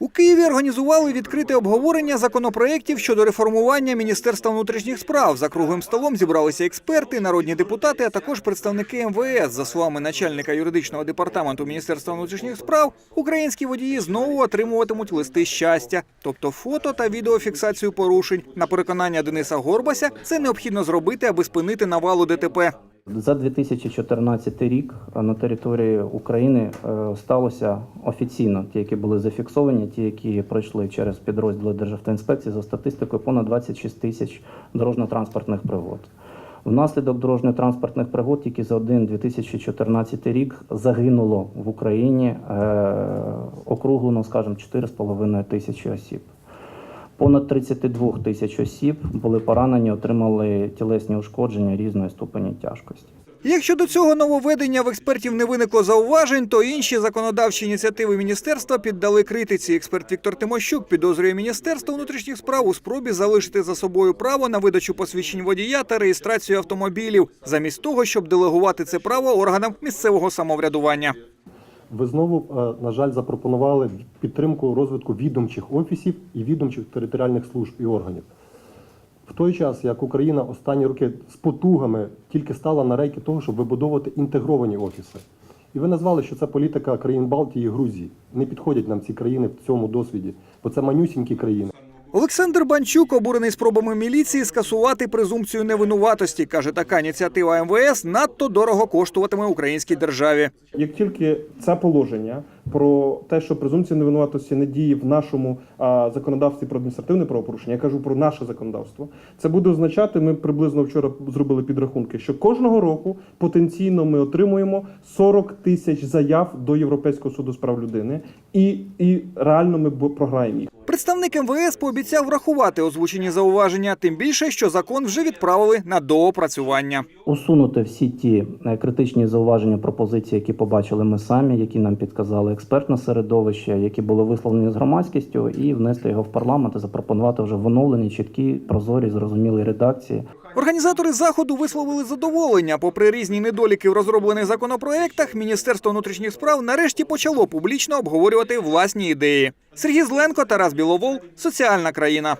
У Києві організували відкрите обговорення законопроєктів щодо реформування Міністерства внутрішніх справ. За круглим столом зібралися експерти, народні депутати, а також представники МВС. За словами начальника юридичного департаменту Міністерства внутрішніх справ, українські водії знову отримуватимуть листи щастя, тобто фото та відеофіксацію порушень. На переконання Дениса Горбася, це необхідно зробити, аби спинити навалу ДТП. За 2014 рік на території України е, сталося офіційно ті, які були зафіксовані, ті, які пройшли через підрозділи Державтоінспекції за статистикою, понад 26 тисяч дорожньо-транспортних пригод. Внаслідок дорожньо-транспортних пригод тільки за один 2014 рік загинуло в Україні е, округлено, скажімо, 4,5 тисячі осіб. Понад 32 тисяч осіб були поранені, отримали тілесні ушкодження різної ступені тяжкості. Якщо до цього нововведення в експертів не виникло зауважень, то інші законодавчі ініціативи міністерства піддали критиці. Експерт Віктор Тимощук підозрює міністерство внутрішніх справ у спробі залишити за собою право на видачу посвідчень водія та реєстрацію автомобілів, замість того, щоб делегувати це право органам місцевого самоврядування. Ви знову, е, на жаль, запропонували підтримку розвитку відомчих офісів і відомчих територіальних служб і органів. В той час, як Україна останні роки з потугами тільки стала на рейки того, щоб вибудовувати інтегровані офіси. І ви назвали, що це політика країн Балтії і Грузії. Не підходять нам ці країни в цьому досвіді, бо це манюсінькі країни. Олександр Банчук обурений спробами міліції скасувати презумпцію невинуватості. каже, така ініціатива МВС надто дорого коштуватиме українській державі. Як тільки це положення про те, що презумпція невинуватості не діє в нашому а, законодавстві про адміністративне правопорушення, я кажу про наше законодавство, це буде означати, ми приблизно вчора зробили підрахунки, що кожного року потенційно ми отримуємо 40 тисяч заяв до Європейського суду з прав людини, і, і реально ми програємо їх. Представник МВС пообіцяв врахувати озвучені зауваження, тим більше, що закон вже відправили на доопрацювання. Усунути всі ті е, критичні зауваження пропозиції, які побачили ми самі, які нам підказали експертне середовище, які були висловлені з громадськістю, і внести його в парламент і запропонувати вже в оновленій, чіткій, прозорій, зрозумілій редакції. Організатори заходу висловили задоволення. Попри різні недоліки в розроблених законопроектах, Міністерство внутрішніх справ нарешті почало публічно обговорювати власні ідеї. Сергій Зленко, Тарас Біловол, соціальна країна.